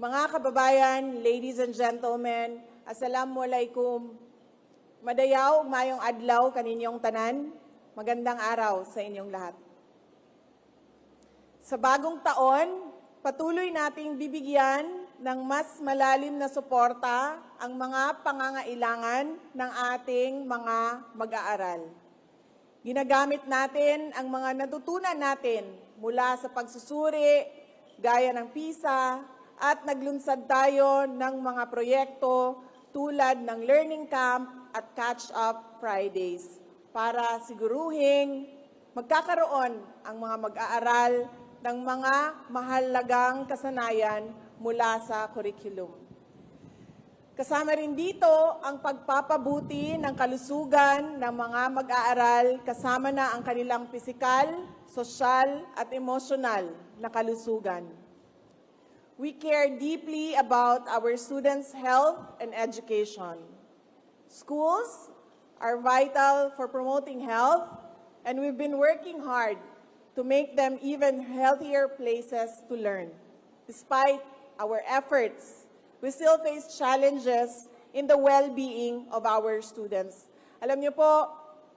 Mga kababayan, ladies and gentlemen, Assalamualaikum. Madayaw, mayong adlaw kaninyong tanan. Magandang araw sa inyong lahat. Sa bagong taon, patuloy nating bibigyan ng mas malalim na suporta ang mga pangangailangan ng ating mga mag-aaral. Ginagamit natin ang mga natutunan natin mula sa pagsusuri, gaya ng PISA, at naglunsad tayo ng mga proyekto tulad ng Learning Camp at Catch Up Fridays para siguruhing magkakaroon ang mga mag-aaral ng mga mahalagang kasanayan mula sa curriculum. Kasama rin dito ang pagpapabuti ng kalusugan ng mga mag-aaral kasama na ang kanilang pisikal, sosyal at emosyonal na kalusugan. We care deeply about our students' health and education. Schools are vital for promoting health, and we've been working hard to make them even healthier places to learn. Despite our efforts, we still face challenges in the well-being of our students. Alam niyo po,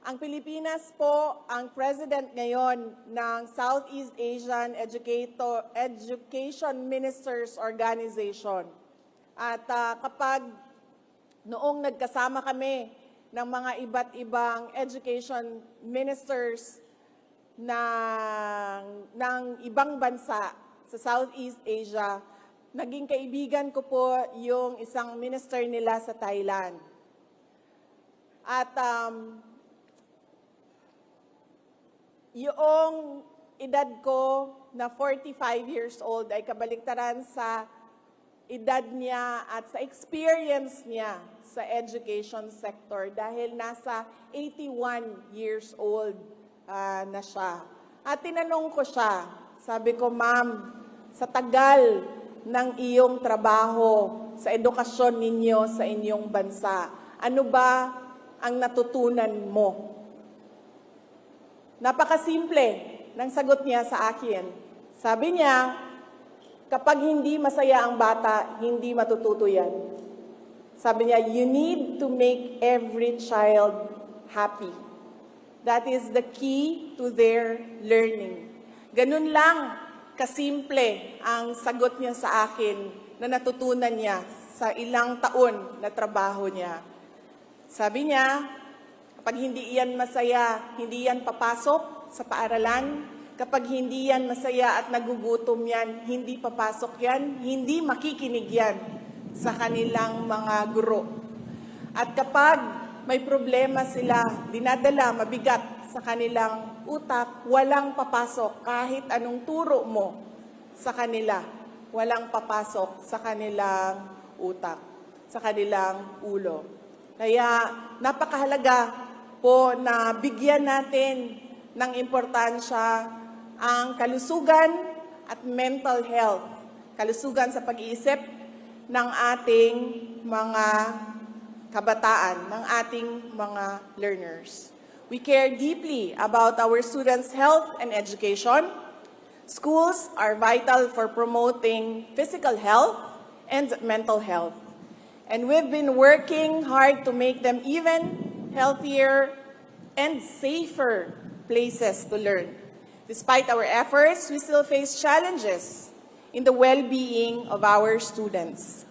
ang Pilipinas po ang president ngayon ng Southeast Asian Educator, Education Ministers Organization. At ah, kapag noong nagkasama kami ng mga iba't ibang education ministers ng, ng ibang bansa sa Southeast Asia, naging kaibigan ko po yung isang minister nila sa Thailand. At um, yung edad ko na 45 years old ay kabaliktaran sa edad niya at sa experience niya sa education sector dahil nasa 81 years old ah, na siya. At tinanong ko siya, sabi ko, Ma'am, sa tagal ng iyong trabaho sa edukasyon ninyo sa inyong bansa, ano ba ang natutunan mo? Napakasimple ng sagot niya sa akin. Sabi niya, kapag hindi masaya ang bata, hindi matututo yan. Sabi niya, you need to make every child happy. That is the key to their learning. Ganun lang kasimple ang sagot niya sa akin na natutunan niya sa ilang taon na trabaho niya. Sabi niya, kapag hindi yan masaya, hindi yan papasok sa paaralan. Kapag hindi yan masaya at nagugutom yan, hindi papasok yan, hindi makikinig yan sa kanilang mga guro. At kapag may problema sila, dinadala, mabigat sa kanilang utak, walang papasok kahit anong turo mo sa kanila. Walang papasok sa kanilang utak, sa kanilang ulo. Kaya napakahalaga po na bigyan natin ng importansya ang kalusugan at mental health. Kalusugan sa pag-iisip ng ating mga kabataan, ng ating mga learners. We care deeply about our students' health and education. Schools are vital for promoting physical health and mental health. And we've been working hard to make them even healthier and safer places to learn. Despite our efforts, we still face challenges in the well-being of our students.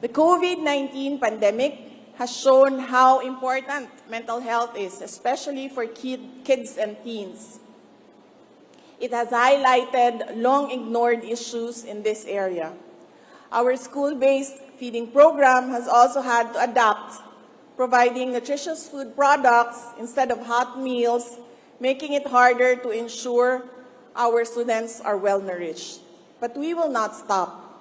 The COVID-19 pandemic has shown how important mental health is, especially for kid, kids and teens. It has highlighted long-ignored issues in this area. Our school-based feeding program has also had to adapt, providing nutritious food products instead of hot meals, making it harder to ensure our students are well-nourished. But we will not stop.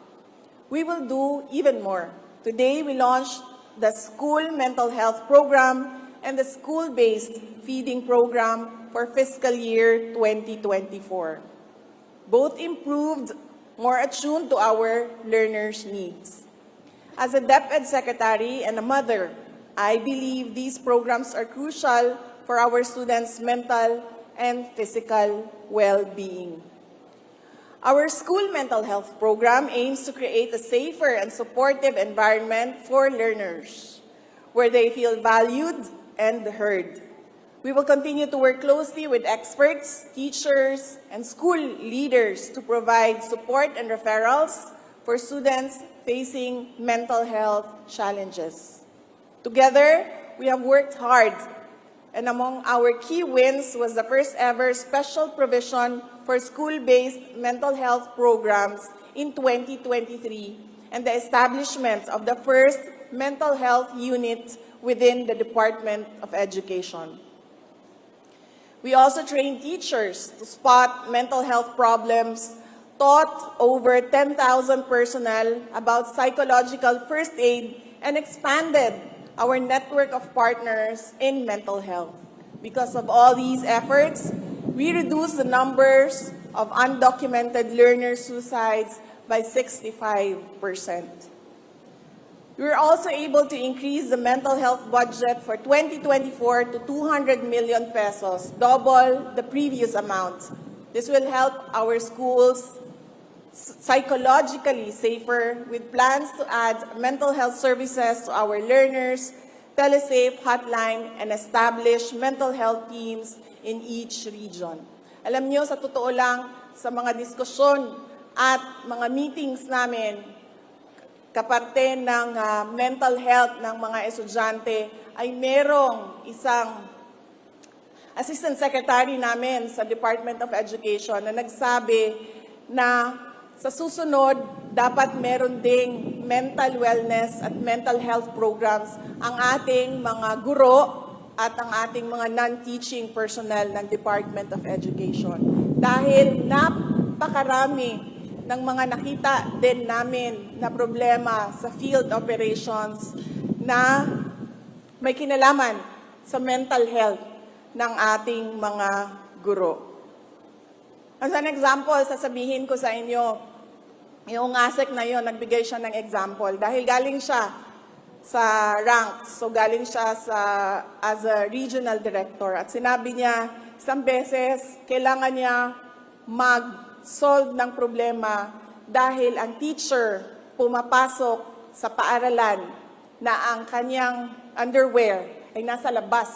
We will do even more. Today, we launched the School Mental Health Program and the School-Based Feeding Program for fiscal year 2024. Both improved, more attuned to our learners' needs. As a DepEd Secretary and a mother, I believe these programs are crucial for our students' mental and physical well-being. Our school mental health program aims to create a safer and supportive environment for learners where they feel valued and heard. We will continue to work closely with experts, teachers, and school leaders to provide support and referrals for students facing mental health challenges. Together, we have worked hard, and among our key wins was the first ever special provision for school-based mental health programs in 2023 and the establishment of the first mental health unit within the Department of Education. We also train teachers to spot mental health problems, taught over 10,000 personnel about psychological first aid, and expanded our network of partners in mental health. Because of all these efforts, we reduced the numbers of undocumented learner suicides by 65%. We were also able to increase the mental health budget for 2024 to 200 million pesos, double the previous amount. This will help our schools psychologically safer with plans to add mental health services to our learners, telesafe hotline, and establish mental health teams in each region. Alam niyo, sa totoo lang, sa mga diskusyon at mga meetings namin, kaparte ng ah, mental health ng mga estudyante ay merong isang assistant secretary namin sa Department of Education na nagsabi na sa susunod, dapat meron ding mental wellness at mental health programs ang ating mga guro at ang ating mga non-teaching personnel ng Department of Education. Dahil napakarami ng mga nakita din namin na problema sa field operations na may kinalaman sa mental health ng ating mga guro. As an example, sasabihin ko sa inyo, yung ASEC na yon nagbigay siya ng example dahil galing siya sa ranks, so galing siya sa, as a regional director. At sinabi niya, isang beses, kailangan niya mag-solve ng problema dahil ang teacher pumapasok sa paaralan na ang kanyang underwear ay nasa labas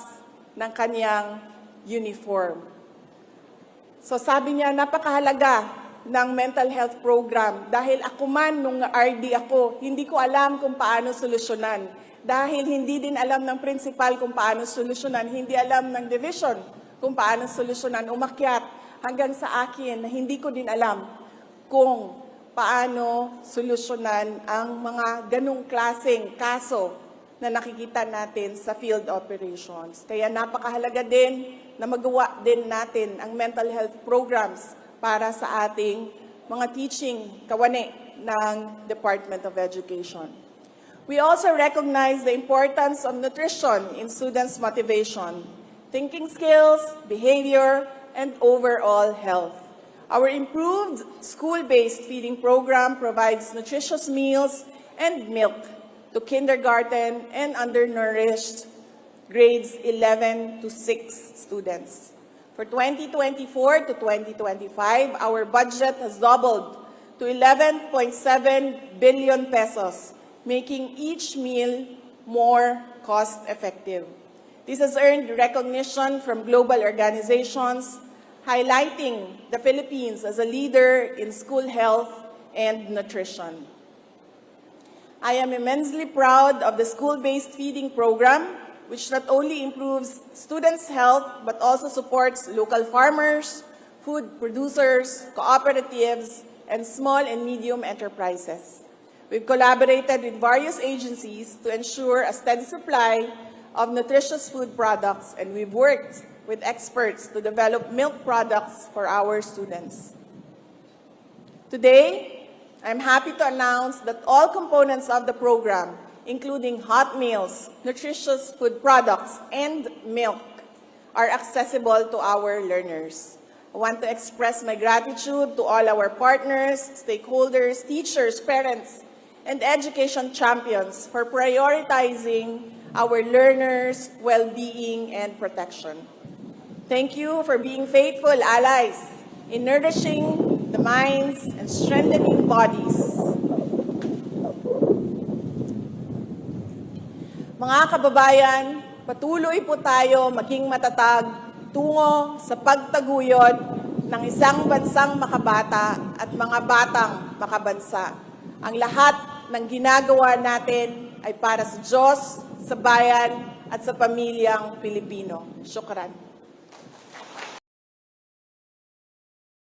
ng kanyang uniform. So sabi niya, napakahalaga ng mental health program. Dahil ako man nung RD ako, hindi ko alam kung paano solusyonan. Dahil hindi din alam ng principal kung paano solusyonan, hindi alam ng division kung paano solusyonan, umakyat. Hanggang sa akin na hindi ko din alam kung paano solusyonan ang mga ganong klaseng kaso na nakikita natin sa field operations. Kaya napakahalaga din na magawa din natin ang mental health programs para sa ating mga teaching kawani ng Department of Education. We also recognize the importance of nutrition in students' motivation, thinking skills, behavior, and overall health. Our improved school-based feeding program provides nutritious meals and milk to kindergarten and undernourished grades 11 to 6 students. For 2024 to 2025, our budget has doubled to 11.7 billion pesos, making each meal more cost-effective. This has earned recognition from global organizations, highlighting the Philippines as a leader in school health and nutrition. I am immensely proud of the school-based feeding program, which not only improves students' health, but also supports local farmers, food producers, cooperatives, and small and medium enterprises. We've collaborated with various agencies to ensure a steady supply of nutritious food products, and we've worked with experts to develop milk products for our students. Today, I'm happy to announce that all components of the program, including hot meals, nutritious food products, and milk, are accessible to our learners. I want to express my gratitude to all our partners, stakeholders, teachers, parents, and education champions for prioritizing our learners' well-being and protection. Thank you for being faithful allies in nourishing the minds, and strengthening bodies. Mga kababayan, patuloy po tayo maging matatag tungo sa pagtaguyod ng isang bansang makabata at mga batang makabansa. Ang lahat ng ginagawa natin ay para sa Diyos, sa bayan at sa pamilyang Pilipino. Syukran.